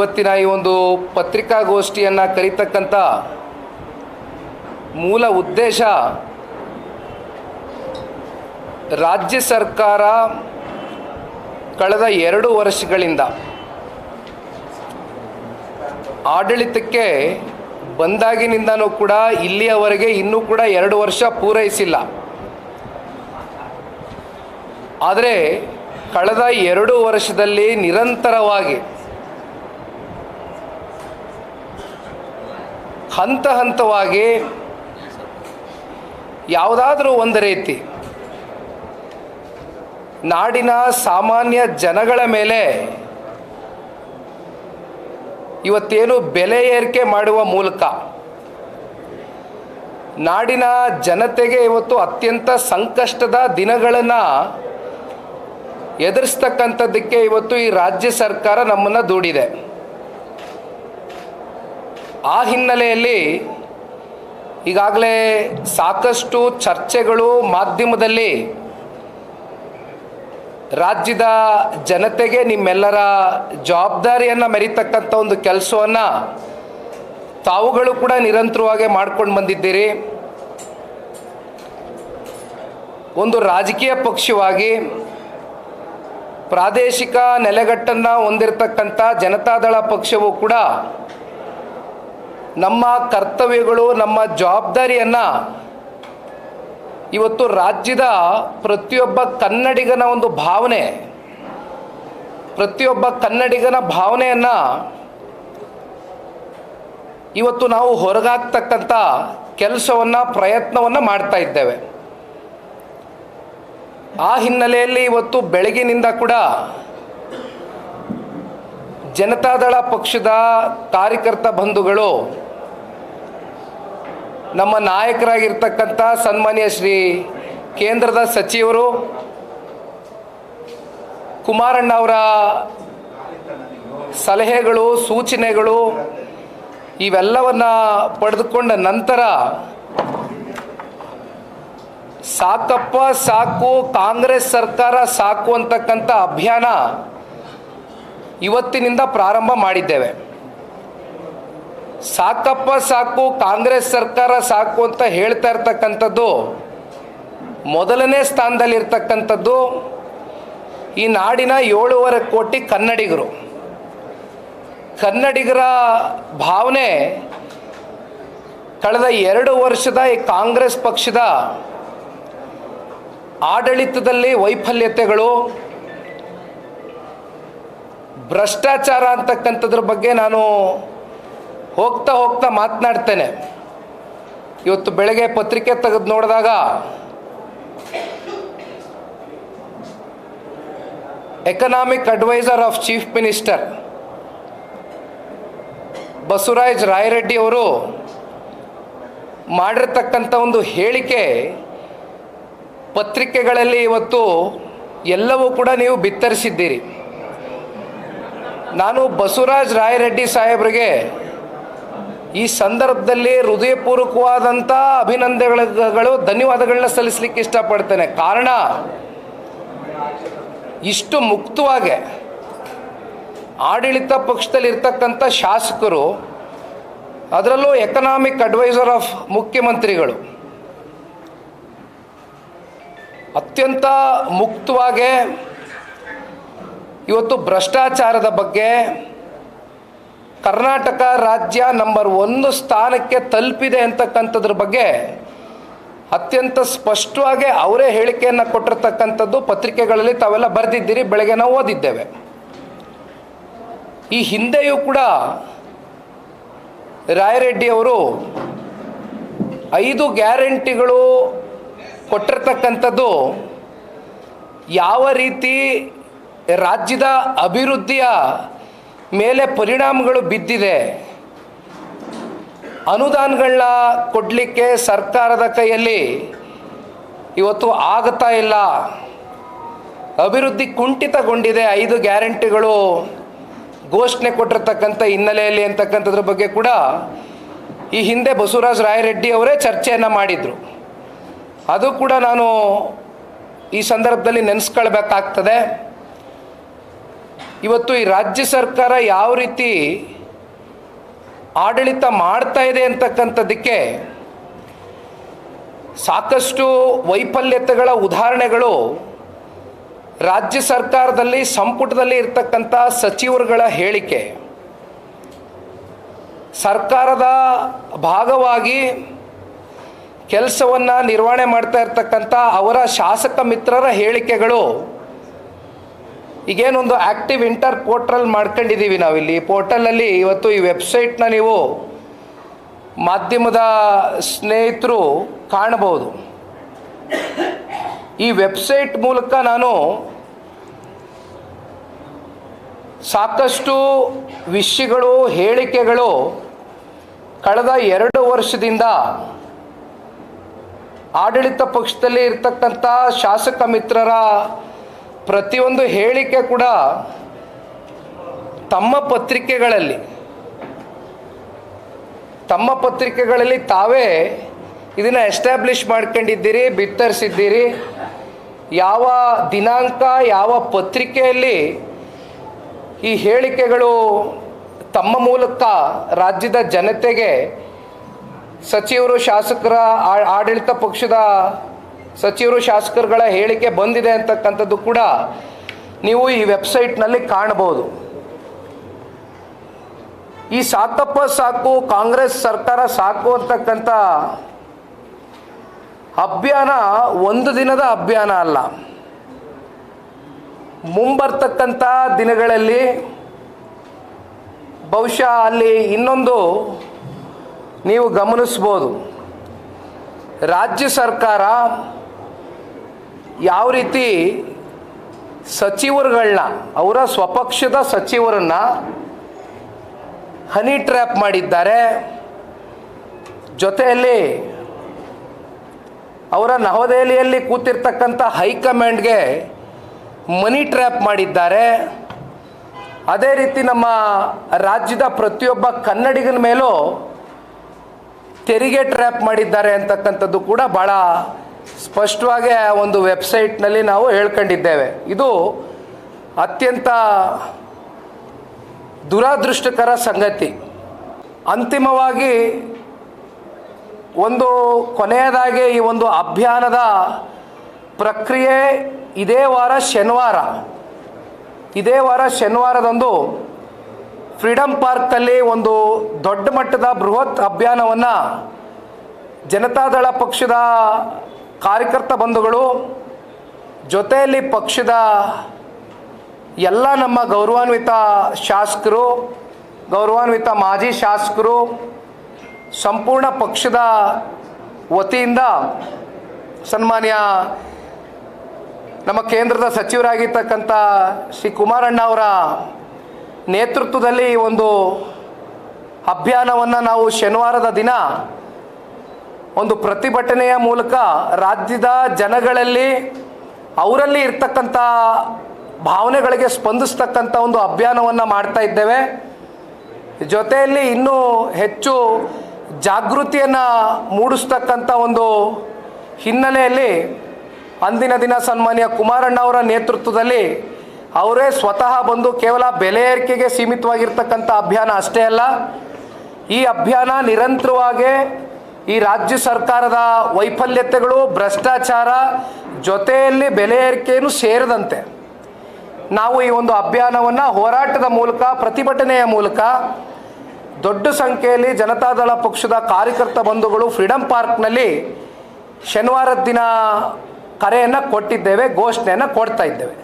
ಇವತ್ತಿನ ಈ ಒಂದು ಪತ್ರಿಕಾಗೋಷ್ಠಿಯನ್ನು ಕರೀತಕ್ಕಂಥ ಮೂಲ ಉದ್ದೇಶ ರಾಜ್ಯ ಸರ್ಕಾರ ಕಳೆದ ಎರಡು ವರ್ಷಗಳಿಂದ ಆಡಳಿತಕ್ಕೆ ಬಂದಾಗಿನಿಂದನೂ ಕೂಡ ಇಲ್ಲಿಯವರೆಗೆ ಇನ್ನೂ ಕೂಡ ಎರಡು ವರ್ಷ ಪೂರೈಸಿಲ್ಲ. ಆದರೆ ಕಳೆದ ಎರಡು ವರ್ಷದಲ್ಲಿ ನಿರಂತರವಾಗಿ ಹಂತ ಹಂತವಾಗಿ ಯಾವುದಾದ್ರೂ ಒಂದು ರೀತಿ ನಾಡಿನ ಸಾಮಾನ್ಯ ಜನಗಳ ಮೇಲೆ ಇವತ್ತೇನು ಬೆಲೆ ಏರಿಕೆ ಮಾಡುವ ಮೂಲಕ ನಾಡಿನ ಜನತೆಗೆ ಇವತ್ತು ಅತ್ಯಂತ ಸಂಕಷ್ಟದ ದಿನಗಳನ್ನು ಎದುರಿಸ್ತಕ್ಕಂಥದ್ದಕ್ಕೆ ಇವತ್ತು ಈ ರಾಜ್ಯ ಸರ್ಕಾರ ನಮ್ಮನ್ನು ದೂಡಿದೆ. ಆ ಹಿನ್ನೆಲೆಯಲ್ಲಿ ಈಗಾಗಲೇ ಸಾಕಷ್ಟು ಚರ್ಚೆಗಳು ಮಾಧ್ಯಮದಲ್ಲಿ ರಾಜ್ಯದ ಜನತೆಗೆ ನಿಮ್ಮೆಲ್ಲರ ಜವಾಬ್ದಾರಿಯನ್ನು ಮೆರಿತಕ್ಕಂಥ ಒಂದು ಕೆಲಸವನ್ನು ತಾವುಗಳು ಕೂಡ ನಿರಂತರವಾಗಿ ಮಾಡ್ಕೊಂಡು ಬಂದಿದ್ದೀರಿ. ಒಂದು ರಾಜಕೀಯ ಪಕ್ಷವಾಗಿ ಪ್ರಾದೇಶಿಕ ನೆಲೆಗಟ್ಟನ್ನು ಹೊಂದಿರತಕ್ಕಂಥ ಜನತಾದಳ ಪಕ್ಷವು ಕೂಡ ನಮ್ಮ ಕರ್ತವ್ಯಗಳು, ನಮ್ಮ ಜವಾಬ್ದಾರಿಯನ್ನು ಇವತ್ತು ರಾಜ್ಯದ ಪ್ರತಿಯೊಬ್ಬ ಕನ್ನಡಿಗನ ಒಂದು ಭಾವನೆ. ಪ್ರತಿಯೊಬ್ಬ ಕನ್ನಡಿಗನ ಭಾವನೆಯನ್ನು ಇವತ್ತು ನಾವು ಹೊರಗಾಗ್ತಕ್ಕಂಥ ಕೆಲಸವನ್ನು, ಪ್ರಯತ್ನವನ್ನು ಮಾಡ್ತಾ ಇದ್ದೇವೆ. ಆ ಹಿನ್ನೆಲೆಯಲ್ಲಿ ಇವತ್ತು ಬೆಳಗಿನಿಂದ ಕೂಡ ಜನತಾದಳ ಪಕ್ಷದ ಕಾರ್ಯಕರ್ತ ಬಂಧುಗಳು ನಮ್ಮ ನಾಯಕರಾಗಿರ್ತಕ್ಕಂಥ ಸನ್ಮಾನ್ಯ ಶ್ರೀ ಕೇಂದ್ರದ ಸಚಿವರು ಕುಮಾರಣ್ಣ ಅವರ ಸಲಹೆಗಳು, ಸೂಚನೆಗಳು ಇವೆಲ್ಲವನ್ನು ಪಡೆದುಕೊಂಡ ನಂತರ ಸಾಕಪ್ಪ ಸಾಕು, ಕಾಂಗ್ರೆಸ್ ಸರ್ಕಾರ ಸಾಕು ಅಂತಕ್ಕಂಥ ಅಭಿಯಾನ ಇವತ್ತಿನಿಂದ ಪ್ರಾರಂಭ ಮಾಡಿದ್ದೇವೆ. ಸಾಕಪ್ಪ ಸಾಕು, ಕಾಂಗ್ರೆಸ್ ಸರ್ಕಾರ ಸಾಕು ಅಂತ ಹೇಳ್ತಾ ಇರ್ತಕ್ಕಂಥದ್ದು, ಮೊದಲನೇ ಸ್ಥಾನದಲ್ಲಿರ್ತಕ್ಕಂಥದ್ದು ಈ ನಾಡಿನ ಏಳೂವರೆ ಕೋಟಿ ಕನ್ನಡಿಗರು. ಕನ್ನಡಿಗರ ಭಾವನೆ ಕಳೆದ ಎರಡು ವರ್ಷದ ಈ ಕಾಂಗ್ರೆಸ್ ಪಕ್ಷದ ಆಡಳಿತದಲ್ಲಿ ವೈಫಲ್ಯತೆಗಳು, ಭ್ರಷ್ಟಾಚಾರ ಅಂತಕ್ಕಂಥದ್ರ ಬಗ್ಗೆ ನಾನು ಹೋಗ್ತಾ ಹೋಗ್ತಾ ಮಾತನಾಡ್ತೇನೆ. ಇವತ್ತು ಬೆಳಗ್ಗೆ ಪತ್ರಿಕೆ ತೆಗೆದು ನೋಡಿದಾಗ economic adviser of chief minister Basavaraj Rayareddy ಅವರು ಮಾಡಿರ್ತಕ್ಕಂಥ ಒಂದು ಹೇಳಿಕೆ ಪತ್ರಿಕೆಗಳಲ್ಲಿ ಇವತ್ತು ಎಲ್ಲವೂ ಕೂಡ ನೀವು ಬಿತ್ತರಿಸಿದ್ದೀರಿ. ನಾನು ಬಸವರಾಜ್ ರಾಯರೆಡ್ಡಿ ಸಾಹೇಬರಿಗೆ ಈ ಸಂದರ್ಭದಲ್ಲಿ ಹೃದಯಪೂರ್ವಕವಾದಂಥ ಅಭಿನಂದನೆಗಳು, ಧನ್ಯವಾದಗಳನ್ನ ಸಲ್ಲಿಸಲಿಕ್ಕೆ ಇಷ್ಟಪಡ್ತೇನೆ. ಕಾರಣ, ಇಷ್ಟು ಮುಕ್ತವಾಗಿ ಆಡಳಿತ ಪಕ್ಷದಲ್ಲಿ ಇರ್ತಕ್ಕಂಥ ಶಾಸಕರು, ಅದರಲ್ಲೂ ಎಕನಾಮಿಕ್ ಅಡ್ವೈಸರ್ ಆಫ್ ಮುಖ್ಯಮಂತ್ರಿಗಳು, ಅತ್ಯಂತ ಮುಕ್ತವಾಗಿ ಇವತ್ತು ಭ್ರಷ್ಟಾಚಾರದ ಬಗ್ಗೆ ಕರ್ನಾಟಕ ರಾಜ್ಯ ನಂಬರ್ ಒಂದು ಸ್ಥಾನಕ್ಕೆ ತಲುಪಿದೆ ಅಂತಕ್ಕಂಥದ್ರ ಬಗ್ಗೆ ಅತ್ಯಂತ ಸ್ಪಷ್ಟವಾಗಿ ಅವರೇ ಹೇಳಿಕೆಯನ್ನು ಕೊಟ್ಟಿರ್ತಕ್ಕಂಥದ್ದು ಪತ್ರಿಕೆಗಳಲ್ಲಿ ತಾವೆಲ್ಲ ಬರೆದಿದ್ದೀರಿ, ಬೆಳಗ್ಗೆ ನಾವು ಓದಿದ್ದೇವೆ. ಈ ಹಿಂದೆಯೂ ಕೂಡ ರಾಯರೆಡ್ಡಿಯವರು ಐದು ಗ್ಯಾರಂಟಿಗಳು ಕೊಟ್ಟಿರ್ತಕ್ಕಂಥದ್ದು ಯಾವ ರೀತಿ ರಾಜ್ಯದ ಅಭಿವೃದ್ಧಿಯ ಮೇಲೆ ಪರಿಣಾಮಗಳು ಬಿದ್ದಿದೆ. ಅನುದಾನಗಳನ್ನ ಕೊಡಲಿಕ್ಕೆ ಸರ್ಕಾರದ ಕೈಯಲ್ಲಿ ಇವತ್ತು ಆಗ್ತಾ ಇಲ್ಲ. ಅಭಿವೃದ್ಧಿ ಕುಂಠಿತಗೊಂಡಿದೆ ಐದು ಗ್ಯಾರಂಟಿಗಳು ಘೋಷಣೆ ಕೊಟ್ಟಿರ್ತಕ್ಕಂಥ ಹಿನ್ನೆಲೆಯಲ್ಲಿ ಅಂತಕ್ಕಂಥದ್ರ ಬಗ್ಗೆ ಕೂಡ ಈ ಹಿಂದೆ ಬಸವರಾಜ ರಾಯರೆಡ್ಡಿ ಅವರೇ ಚರ್ಚೆಯನ್ನು ಮಾಡಿದರು. ಅದು ಕೂಡ ನಾನು ಈ ಸಂದರ್ಭದಲ್ಲಿ ನೆನೆಸ್ಕೊಳ್ಬೇಕಾಗ್ತದೆ. ಇವತ್ತು ಈ ರಾಜ್ಯ ಸರ್ಕಾರ ಯಾವ ರೀತಿ ಆಡಳಿತ ಮಾಡ್ತಾ ಇದೆ ಅಂತಕ್ಕಂಥದ್ದಕ್ಕೆ ಸಾಕಷ್ಟು ವೈಫಲ್ಯತೆಗಳ ಉದಾಹರಣೆಗಳು ರಾಜ್ಯ ಸರ್ಕಾರದಲ್ಲಿ, ಸಂಪುಟದಲ್ಲಿ ಇರ್ತಕ್ಕಂಥ ಸಚಿವರುಗಳ ಹೇಳಿಕೆ. ಸರ್ಕಾರದ ಭಾಗವಾಗಿ ಕೆಲಸವನ್ನು ನಿರ್ವಹಣೆ ಮಾಡ್ತಾ ಇರ್ತಕ್ಕಂಥ ಅವರ ಶಾಸಕ ಮಿತ್ರರ ಹೇಳಿಕೆಗಳು ಈಗೇನೊಂದು ಆ್ಯಕ್ಟಿವ್ ಇಂಟರ್ ಪೋರ್ಟಲ್ ಮಾಡ್ಕೊಂಡಿದ್ದೀವಿ ನಾವಿಲ್ಲಿ ಪೋರ್ಟಲಲ್ಲಿ ಇವತ್ತು ಈ ವೆಬ್ಸೈಟ್ನ ನೀವು ಮಾಧ್ಯಮದ ಸ್ನೇಹಿತರು ಕಾಣಬಹುದು. ಈ ವೆಬ್ಸೈಟ್ ಮೂಲಕ ನಾನು ಸಾಕಷ್ಟು ವಿಷಯಗಳು, ಹೇಳಿಕೆಗಳು ಕಳೆದ ಎರಡು ವರ್ಷದಿಂದ ಆಡಳಿತ ಪಕ್ಷದಲ್ಲಿ ಇರ್ತಕ್ಕಂಥ ಶಾಸಕ ಮಿತ್ರರ ಪ್ರತಿಯೊಂದು ಹೇಳಿಕೆ ಕೂಡ ತಮ್ಮ ಪತ್ರಿಕೆಗಳಲ್ಲಿ ತಮ್ಮ ಪತ್ರಿಕೆಗಳಲ್ಲಿ ತಾವೇ ಇದನ್ನು ಎಸ್ಟಾಬ್ಲಿಷ್ ಮಾಡ್ಕೊಂಡಿದ್ದೀರಿ, ಬಿತ್ತರಿಸಿದ್ದೀರಿ. ಯಾವ ದಿನಾಂಕ, ಯಾವ ಪತ್ರಿಕೆಯಲ್ಲಿ ಈ ಹೇಳಿಕೆಗಳು ತಮ್ಮ ಮೂಲಕ ರಾಜ್ಯದ ಜನತೆಗೆ, ಸಚಿವರು, ಶಾಸಕರ ಆಡಳಿತ ಪಕ್ಷದ ಸಚಿವರು ಶಾಸಕರುಗಳ ಹೇಳಿಕೆ ಬಂದಿದೆ ಅಂತಕ್ಕಂಥದ್ದು ಕೂಡ ನೀವು ಈ ವೆಬ್ಸೈಟ್ನಲ್ಲಿ ಕಾಣಬಹುದು. ಈ ಸಾಕಪ್ಪ ಸಾಕು, ಕಾಂಗ್ರೆಸ್ ಸರ್ಕಾರ ಸಾಕು ಅಂತಕ್ಕಂಥ ಅಭಿಯಾನ ಒಂದು ದಿನದ ಅಭಿಯಾನ ಅಲ್ಲ. ಮುಂಬರ್ತಕ್ಕಂಥ ದಿನಗಳಲ್ಲಿ ಬಹುಶಃ ಅಲ್ಲಿ ಇನ್ನೊಂದು ನೀವು ಗಮನಿಸ್ಬೋದು. ರಾಜ್ಯ ಸರ್ಕಾರ ಯಾವ ರೀತಿ ಸಚಿವರುಗಳನ್ನ, ಅವರ ಸ್ವಪಕ್ಷದ ಸಚಿವರನ್ನ ಹನಿ ಟ್ರ್ಯಾಪ್ ಮಾಡಿದ್ದಾರೆ. ಜೊತೆಯಲ್ಲಿ ಅವರ ನವದೆಹಲಿಯಲ್ಲಿ ಕೂತಿರ್ತಕ್ಕಂಥ ಹೈಕಮಾಂಡ್ಗೆ ಮನಿ ಟ್ರ್ಯಾಪ್ ಮಾಡಿದ್ದಾರೆ. ಅದೇ ರೀತಿ ನಮ್ಮ ರಾಜ್ಯದ ಪ್ರತಿಯೊಬ್ಬ ಕನ್ನಡಿಗನ ಮೇಲೂ ತೆರಿಗೆ ಟ್ರ್ಯಾಪ್ ಮಾಡಿದ್ದಾರೆ ಅಂತಕ್ಕಂಥದ್ದು ಕೂಡ ಭಾಳ ಸ್ಪಷ್ಟವಾಗಿ ಒಂದು ವೆಬ್ಸೈಟ್ನಲ್ಲಿ ನಾವು ಹೇಳ್ಕೊಂಡಿದ್ದೇವೆ. ಇದು ಅತ್ಯಂತ ದುರಾದೃಷ್ಟಕರ ಸಂಗತಿ. ಅಂತಿಮವಾಗಿ ಒಂದು ಕೊನೆಯದಾಗಿ ಈ ಒಂದು ಅಭಿಯಾನದ ಪ್ರಕ್ರಿಯೆ ಇದೇ ವಾರ ಶನಿವಾರ. ಇದೇ ವಾರ ಶನಿವಾರದಂದು ಫ್ರೀಡಮ್ ಪಾರ್ಕ್ನಲ್ಲಿ ಒಂದು ದೊಡ್ಡ ಮಟ್ಟದ ಬೃಹತ್ ಅಭಿಯಾನವನ್ನು ಜನತಾದಳ ಪಕ್ಷದ ಕಾರ್ಯಕರ್ತ ಬಂಧುಗಳು ಜೊತೆಯಲ್ಲಿ ಪಕ್ಷದ ಎಲ್ಲ ನಮ್ಮ ಗೌರವಾನ್ವಿತ ಶಾಸಕರು, ಗೌರವಾನ್ವಿತ ಮಾಜಿ ಶಾಸಕರು, ಸಂಪೂರ್ಣ ಪಕ್ಷದ ವತಿಯಿಂದ ಸನ್ಮಾನ್ಯ ನಮ್ಮ ಕೇಂದ್ರದ ಸಚಿವರಾಗಿರ್ತಕ್ಕಂಥ ಶ್ರೀ ಕುಮಾರಣ್ಣ ಅವರ ನೇತೃತ್ವದಲ್ಲಿ ಒಂದು ಅಭಿಯಾನವನ್ನು ನಾವು ಶನಿವಾರದ ದಿನ ಒಂದು ಪ್ರತಿಭಟನೆಯ ಮೂಲಕ ರಾಜ್ಯದ ಜನಗಳಲ್ಲಿ ಅವರಲ್ಲಿ ಇರ್ತಕ್ಕಂಥ ಭಾವನೆಗಳಿಗೆ ಸ್ಪಂದಿಸ್ತಕ್ಕಂಥ ಒಂದು ಅಭಿಯಾನವನ್ನು ಮಾಡ್ತಾ ಇದ್ದೇವೆ. ಜೊತೆಯಲ್ಲಿ ಇನ್ನೂ ಹೆಚ್ಚು ಜಾಗೃತಿಯನ್ನು ಮೂಡಿಸ್ತಕ್ಕಂಥ ಒಂದು ಹಿನ್ನೆಲೆಯಲ್ಲಿ ಅಂದಿನ ದಿನ ಸನ್ಮಾನ್ಯ ಕುಮಾರಣ್ಣ ಅವರ ನೇತೃತ್ವದಲ್ಲಿ ಅವರೇ ಸ್ವತಃ ಬಂದು ಕೇವಲ ಬೆಲೆ ಏರಿಕೆಗೆ ಸೀಮಿತವಾಗಿರ್ತಕ್ಕಂಥ ಅಭಿಯಾನ ಅಷ್ಟೇ ಅಲ್ಲ. ಈ ಅಭಿಯಾನ ನಿರಂತರವಾಗಿ ಈ ರಾಜ್ಯ ಸರ್ಕಾರದ ವೈಫಲ್ಯತೆಗಳು, ಭ್ರಷ್ಟಾಚಾರ ಜೊತೆಯಲ್ಲಿ ಬೆಲೆ ಏರಿಕೆಯನ್ನು ಸೇರಿದಂತೆ ನಾವು ಈ ಒಂದು ಅಭಿಯಾನವನ್ನು ಹೋರಾಟದ ಮೂಲಕ, ಪ್ರತಿಭಟನೆಯ ಮೂಲಕ ದೊಡ್ಡ ಸಂಖ್ಯೆಯಲ್ಲಿ ಜನತಾದಳ ಪಕ್ಷದ ಕಾರ್ಯಕರ್ತ ಬಂಧುಗಳು ಫ್ರೀಡಂ ಪಾರ್ಕ್ನಲ್ಲಿ ಶನಿವಾರದ ದಿನ ಕರೆಯನ್ನು ಕೊಟ್ಟಿದ್ದೇವೆ, ಘೋಷಣೆಯನ್ನು ಕೊಡ್ತಾ ಇದ್ದೇವೆ.